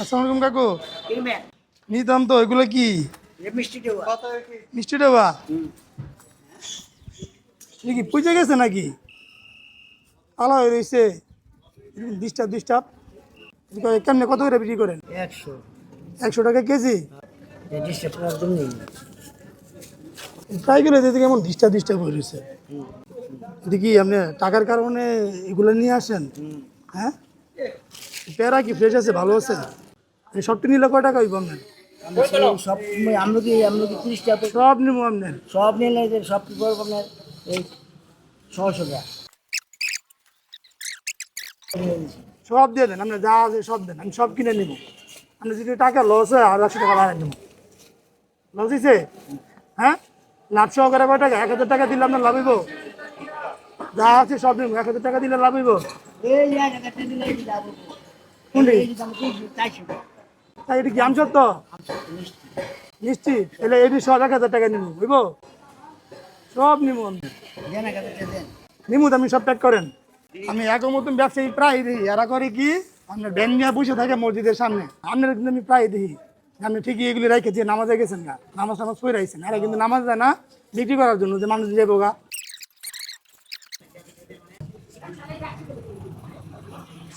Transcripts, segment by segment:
আসসালামু আলাইকুম কাকু নিতাম তো এগুলো কি? মিষ্টি ডাবা। এ কি? পুজো গেছে নাকি? আলা হয়ে রয়েছে ডিস্টার্ব ডিস্টার্ব। কেমনে কত করে বিক্রি করেন? একশো। একশো টাকা কেজি? ডিস্টার্ব একদম নেই। ট্রাই করে দিতে কেমন ডিস্টার্ব ডিস্টার্ব হয়ে রয়েছে দেখি আপনি টাকার কারণে এগুলো নিয়ে আসেন? হ্যাঁ? পেয়ারা কি ফ্রেশ আছে? ভালো আছে সবটি নিলে কয় টাকা হইব আপনার? সব আমরা কি আমরা কি তিরিশ টাকা সব নিবো আপনার। সব নিলে সব কি করব আপনার? এই ছশো টাকা। সব দিয়ে দেন আপনার যা আছে সব দেন আমি সব কিনে নিব। আপনি যদি টাকা লস হয় আর একশো টাকা বাড়াই দেবো। লস হয়েছে হ্যাঁ? লাভ সহকারে কয় টাকা? এক হাজার টাকা দিলে আপনার লাভ হইব? যা আছে সব নিব এক হাজার টাকা দিলে লাভ হইব? এক। তাই এটা কি আমসত্ব? নিশ্চিত। তাহলে এটি সব এক হাজার টাকা নিব বুঝব সব নিব আমি। এক। নিমুদ আপনি সব প্যাক করেন। আমি একর মতন ব্যবসায়ী প্রায় দিই। এরা করে কি? আপনার ব্যান নিয়ে বসে থাকে মসজিদের সামনে। আপনার কিন্তু আমি প্রায় দিই। আপনি ঠিকই এগুলি রেখে দিয়ে নামাজে গেছেন না নামাজ নামাজ পড়ে রাখছেন এরা কিন্তু নামাজ দেয় না। বিক্রি করার জন্য যে মানুষ যাব গা।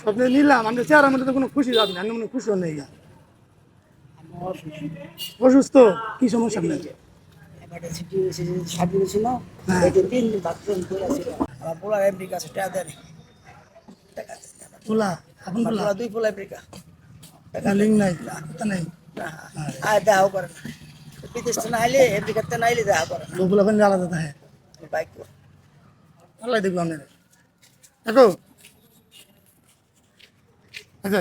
সব নিয়ে নিলাম আমাদের চেহারার মধ্যে তো কোনো খুশি যাবে না আমি মনে হয় খুশি নেই আমি অসুস্থ। কি সমস্যা আপনার হ্যাঁ। পোলা দুই পোলা আমেরিকা। লিঙ্ক নাই কথা নাই না, আর দেখাও করে না। বিদেশ থেকে না আইলে, আমেরিকাতে না আইলে দেখা করে না। লোকগুলো আলাদা থাকে বাইক আল্লাহ দেখব আপনার দেখো। আচ্ছা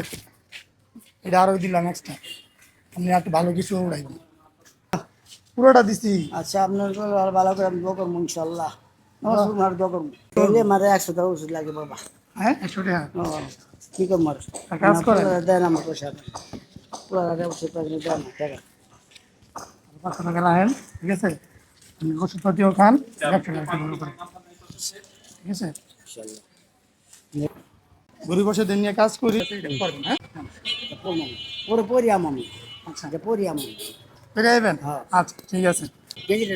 এটা আরও দিলাম এক্সট্রা আপনি একটু ভালো কিছু উড়াইব পুরোটা দিছি। আচ্ছা আপনার ভালো- করে আমি দোয়া করব ইনশাল্লাহ। নমস্কার মার দোয়া করব। তাহলে মারে একশো টাকা ওষুধ লাগে বাবা। হ্যাঁ একশো টাকা? ও, কি করব আর? কাজ? পুরা দেন আমার পয়সা। পুরা ওষুধ পাখি দেন টাকা। পাঁচশো টাকা রাখেন ঠিক আছে? ওষুধপাতিও খান করে করে। ঠিক আছে? গরিব দিন নিয়ে কাজ করি। করবেন হ্যাঁ? আমি। আচ্ছা আমি। হ্যাঁ। আচ্ছা ঠিক আছে। কেজিটা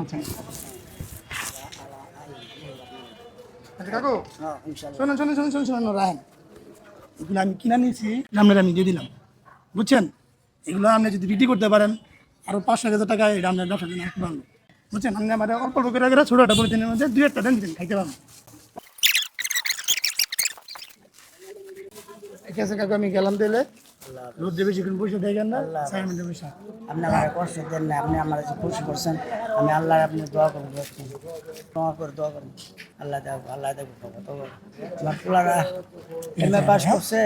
আচ্ছা। আচ্ছা কাকু। হ্যাঁ শোনেন শোনেন শোনেন শোনেন শোনেন রাহেন। এগুলো আমি কিনে নিয়েছি আপনার আমি দিয়ে দিলাম। বুঝছেন? এগুলো আপনি যদি বিক্রি করতে পারেন আরও পাঁচশো হাজার টাকা এটা আপনার জন্য বুঝছেন? আপনি আমার অল্প অল্প করে করে ছোটো একটা পলিথিনের মধ্যে দুই একটা দেন দিন খাইতে পারবেন। আছে কাকু আমি গেলাম দিলে। রোদ দেবে চিকেন পয়সা দেখেন না আপনি আমার কষ্ট দেন না আপনি আমার যে খুশি করছেন আমি আল্লাহ আপনি দোয়া করব তোমার করে দোয়া করব আল্লাহ দেখো আল্লাহ দেখো আমার পোলারা এম এ পাস করছে।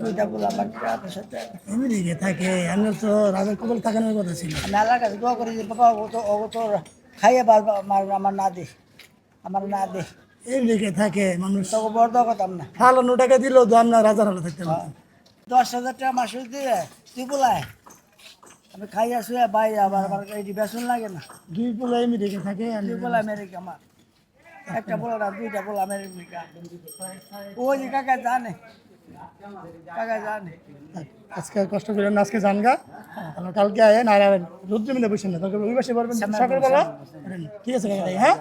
দুইটা পোলা বাচ্চা আপনার সাথে। এমনি থাকে আমি তো রাজার কবল থাকানোর কথা ছিল। আমি আল্লাহর কাছে দোয়া করি যে বাবা ও তো ও তো খাইয়ে পারব আমার আমার না দে আমার না দে। এমনি থাকে মানুষ। তোকে বড় করতাম না। ফালানো টাকা দিলেও তো আমরা রাজার হলে থাকতে পারতাম। দশ হাজার টাকা মাসে দিয়ে তুই বলায় আমি খাইয়া শুয়ে বাইরে আবার আবার এই বেসন লাগে না। দুই পোলা রেখে থাকে দুই বলে আমেরিকা আমার। একটা বলে না দুইটা বলে আমেরিকা। ওই যে কাকা জানে। কাকা জানে। আজকে কষ্ট করে না আজকে জানগা কালকে আয়েন আর আর রোদ্র মিলে বসে না। তখন ওই পাশে পারবেন সকালবেলা ঠিক আছে কাকা, হ্যাঁ?